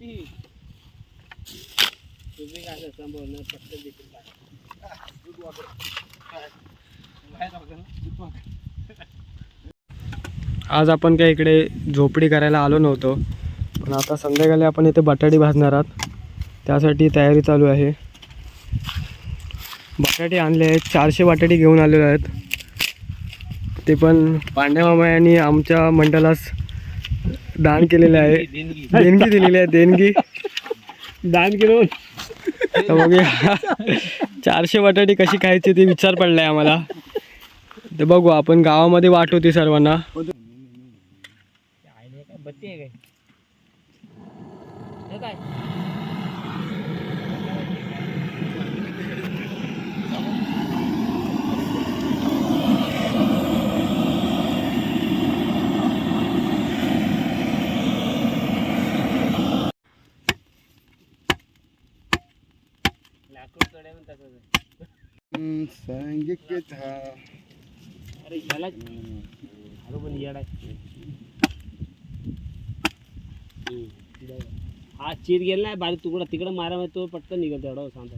तुम्ही काय सांभाळणं पटकन देखील आज आपण काय इकडे झोपडी करायला आलो नव्हतो. पण आता संध्याकाळी आपण इथे बटाटी भाजणार आहात. त्यासाठी तयारी चालू आहे. बटाटे आणले आहेत. चारशे बटाटे घेऊन आलेले आहेत. ते पण पांड्या मामा यांनी आमच्या मंडळास दान केलेले आहे. देणगी दिलेली आहे देणगी. दान केलं. बघूया. चारशे बटाटे कशी खायची ते विचार पडलाय आम्हाला. तर बघू आपण गावामध्ये वाट होती सर्वांना. काय हे काय लाकूड तोड्या पण तसंच आहे. सांगितलं अरे याला अरे पण येड आहे हम्म. हा चीर गेला बारीक तुकडा तिकडे मारा तो पटकन निघत तेवढा सांगता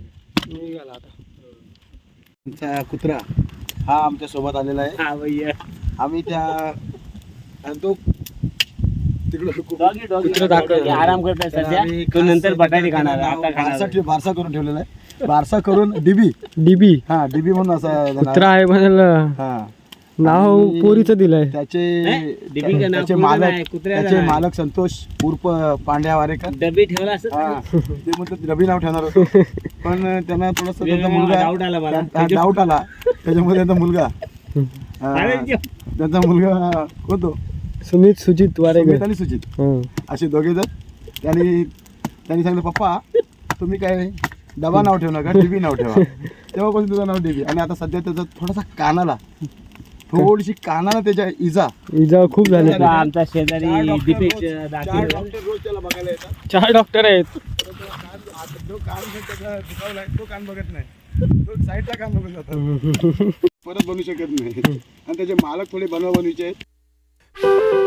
निघाला आता आमचा कुत्रा हा आमच्यासोबत आलेला आहे हा भैया आम्ही त्या तो तिकडं. आराम करताय सध्या नंतर बटाटे खाणार करून ठेवलेला आहे. बारसा करून डीबी. डीबी. हा डीबी म्हणून असा. कुत्रा आहे म्हणाल हा. नाव आणि- पोरीचं दिलंय. त्याचे डीबी का नाव त्याचे कुत्रा मालक कुत्र्याचं त्याचे. मालक संतोष उर्फ पांड्या वारेकर. डबी ठेवला असं? हा. ते म्हणतात रबी नाव ठेवणार होतो. पण त्यांना थोडस त्यांचा मुलगा doubt आला मला. डाऊट आला. त्याच्यामुळे त्यांचा मुलगा हा, अरे त्यांचा मुलगा होतो. सुमित सुजित वारेकर. सुमित आणि सुजित. हं. असे दोघे जण. त्यांनी त्यांनी सांगितलं पप्पा तुम्ही काय डबा नाव ठेवू नका डीबी नाव ठेवा. तेव्हापासून तुझं नाव डीबी आणि आता सध्या त्याचा थोडासा कानाला थोडीशी कानाला त्याच्या इजा. इजा खूप झाले आता आमचा शेजारी दीपेश दाखल रोज त्याला बघायला येतात. चार डॉक्टर आहेत. जो कान त्याचा दुखावलाय तो कान बघत नाही. तो साईडला कान बघत जातो. परत बनवू शकत नाही. आणि त्याचे मालक थोडे बनवा बनवीचे आहेत.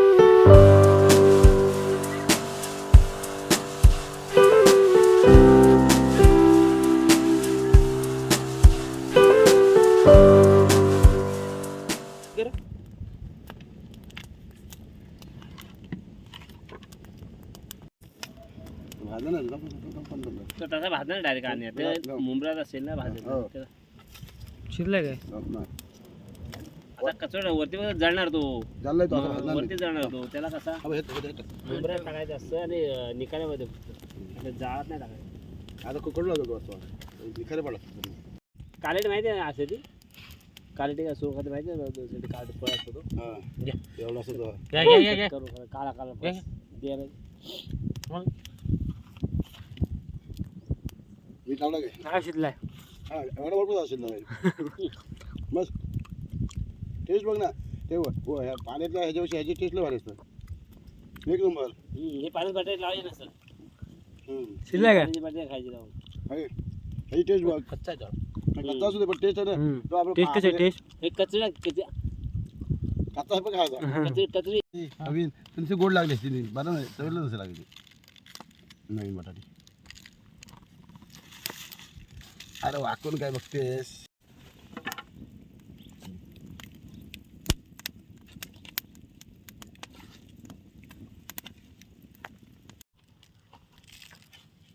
ना, तसा भाजणार डायरेक्ट आणि. मुंबरात असेल ना हो. भाजत शिरलंय काय? लप नाही. आता कचोड वरती वरती जळणार तो. झालंय तो आता भाजणार नाही. वरती जळणार तो. त्याला कसा? हा, हे- हे- मुंबऱ्यात टाकायचं असतं आणि अं, आता जाळात नाही टाकायचं. आता कुकडला जातो असतो निखारे पडला कालेट माहिती आहे ना असते ती? कालेटी का सुरखाती माहिती आहे ना कालेट फळ असतो तो हा. घ्या. एवढा असतो तो. करू करू. काळा काळा फळ. दे रे. मीठ लावला काय हा शिरलाय हा एवढा भरपूर असेल ना बस. टेस्ट बघ ना. ते व- व- ह्या पाण्यातल्या ह्याच्यापेक्षा ह्याची टेस्ट लय भारी असतं एक नंबर. हम्म, हे पाण्यात बटाटे लावायचे नसतं हम्म. शिरलाय काय पाण्याचे बटाटे खायचे लावून. आहे. ह्याची टेस्ट बघ. कच्चा कच्चा असू दे पण टेस्ट आहे ना. तो आपला टेस्ट कशी आहे? टेस्ट हे कचरा कचरा कच्चा. पण खायचा. कचरी नवीन तुमची गोड लागली असती बरं नाही चवीला नसेल लागली. नवीन बटाटी. अरे वाकून काय बघतेस?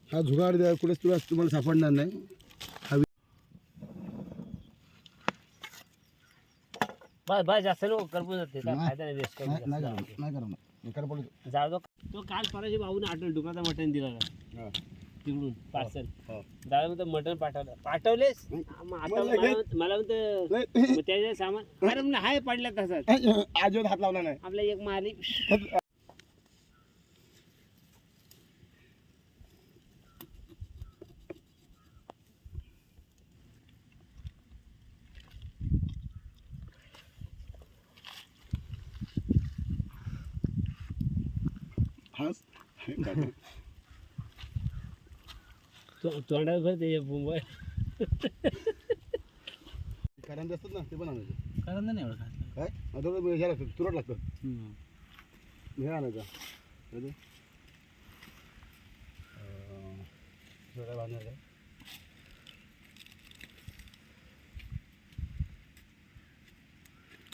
हा जुगाड द्या कुठेच तुला तुम्हाला सापडणार नाही. बस बस जास्त नको करपून जाते. काय. फायदा नाही वेस्ट जाऊ दो. तो काल पराची भाऊने आठवण डुकराचा मटण दिला हा. तिकडून पार्सल. हा. दादा म्हणतो मटण पाठवलं. पाठवलेस. मग आता मला म्हणतो- मला म्हणतं नाही. मग त्याच्या सामान अरे म्हणलं हाय पडल्या तसाच. आजीवर हात लावला नाही. आपला एक मारी हाच तो- तोंडात भर ते मुंबई करंज असतात ना ते पण आणायचे. कारण नाही एवढं काय? आता हे लागतं तुरट लागतं. हे आणायचं. कधी?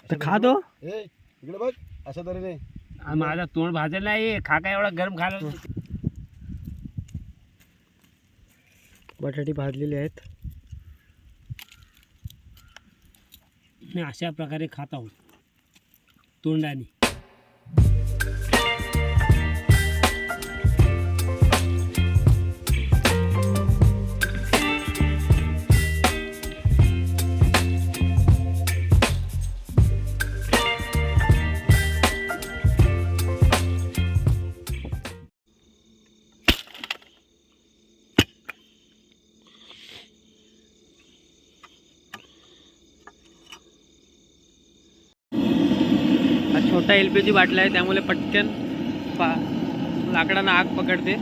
तर खा तो. ए इकडे बघ अशा तऱ्हेने. माझा तोंड भाजेल नाही खा काय एवढा गरम खायला बटाटे भाजलेले आहेत. मी अशा प्रकारे खात आहोत तोंडाने. छोटा एल पी जी बाटला आहे त्यामुळे पटकन पा लाकडांना आग पकडते.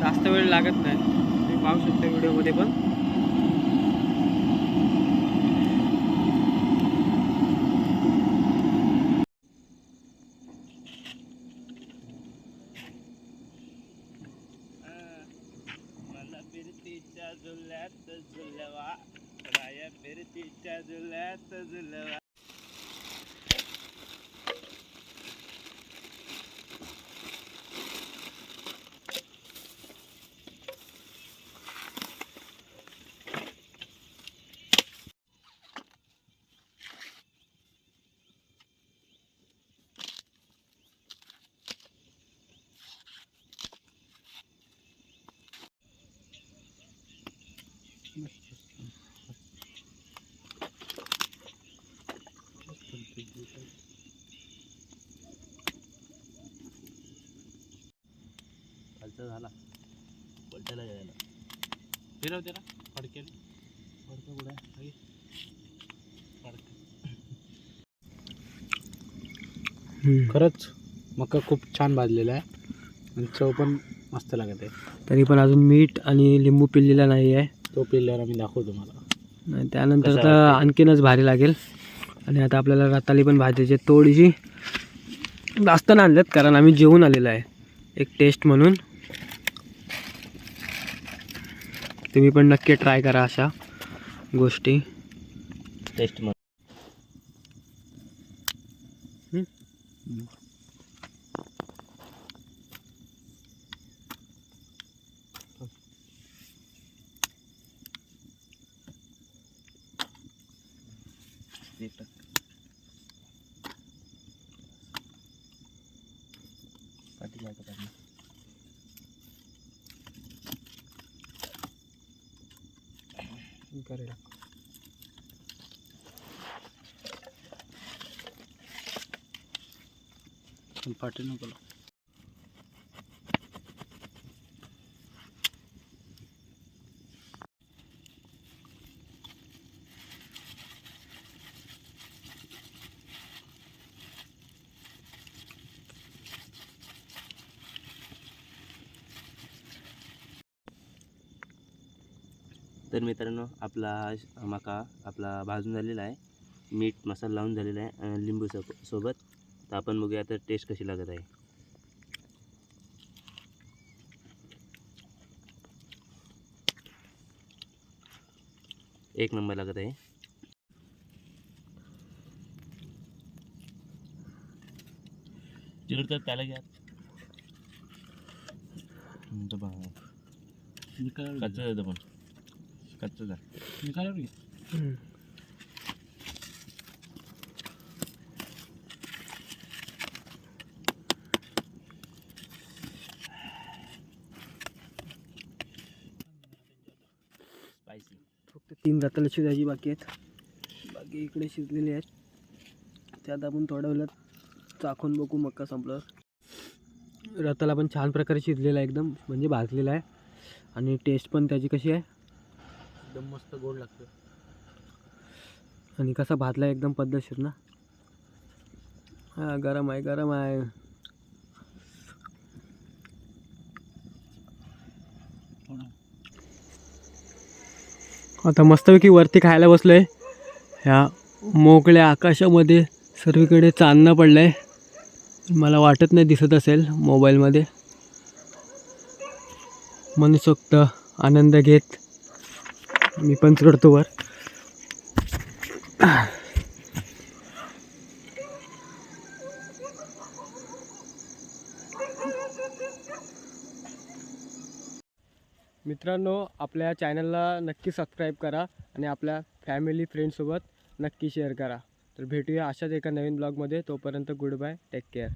जास्त वेळ लागत नाही. तुम्ही पाहू शकता व्हिडिओमध्ये पण. फिरतीच्या झुल्यात झुलवा राया फिरतीच्या झुल्यात झुलवा. खालचा झाला. पलटायला जायला फिरव त्याला फडक्याने. फडकं कुठं? आहे? फडकं. खरंच मका खूप छान भाजलेला आहे. आणि चव पण मस्त लागत आहे. तरी पण अजून मीठ आणि लिंबू पिल्लेला नाही आहे. तो पिल्ल्यावर आम्ही दाखवतो मला आणि त्यानंतर तर? आणखीनच भारी लागेल. आणि आता आपल्याला रताली पण भाजायची. थोडीशी जास्त नाही आणल्यात कारण आम्ही जेवून आलेलो आहे. एक टेस्ट म्हणून. तुम्ही पण नक्की ट्राय करा अशा गोष्टी. टेस्ट मग पाठी नको तर मित्रांनो आपला मका आपला भाजून झालेला आहे. मीठ मसाला लावून झालेला आहे लिंबू सोब सोबत. तर आपण बघूया आता टेस्ट कशी लागत आहे. एक नंबर लागत आहे. तिकडचं त्याला घ्या. कच्चं जातं पण. कच्चं फक्त तीन रताला शिजायची बाकी आहेत. बाकी इकडे शिजलेले आहेत. त्यात आपण थोड्या वेळात चाखून बघू मक्का संपलं. रताला पण छान प्रकारे शिजलेला आहे एकदम. म्हणजे भाजलेला आहे. आणि टेस्ट पण त्याची कशी आहे? एकदम मस्त गोड लागतं आणि कसा भाजला आहे एकदम पद्धतशीर ना? हा गरम आहे गरम आहे. आता मस्तपैकी वरती खायला बसलो आहे ह्या मोकळ्या आकाशामध्ये सर्वीकडे चांदणं पडलं आहे मला वाटत नाही दिसत असेल मोबाईलमध्ये. मनसोक्त आनंद घेत मी पण चढतो वर. मित्रांनो आपल्या चॅनलला नक्की सबस्क्राईब करा आणि आपल्या फॅमिली फ्रेंडसोबत नक्की शेअर करा. तर भेटूया अशाच एका नवीन ब्लॉगमध्ये तोपर्यंत गुड बाय टेक केअर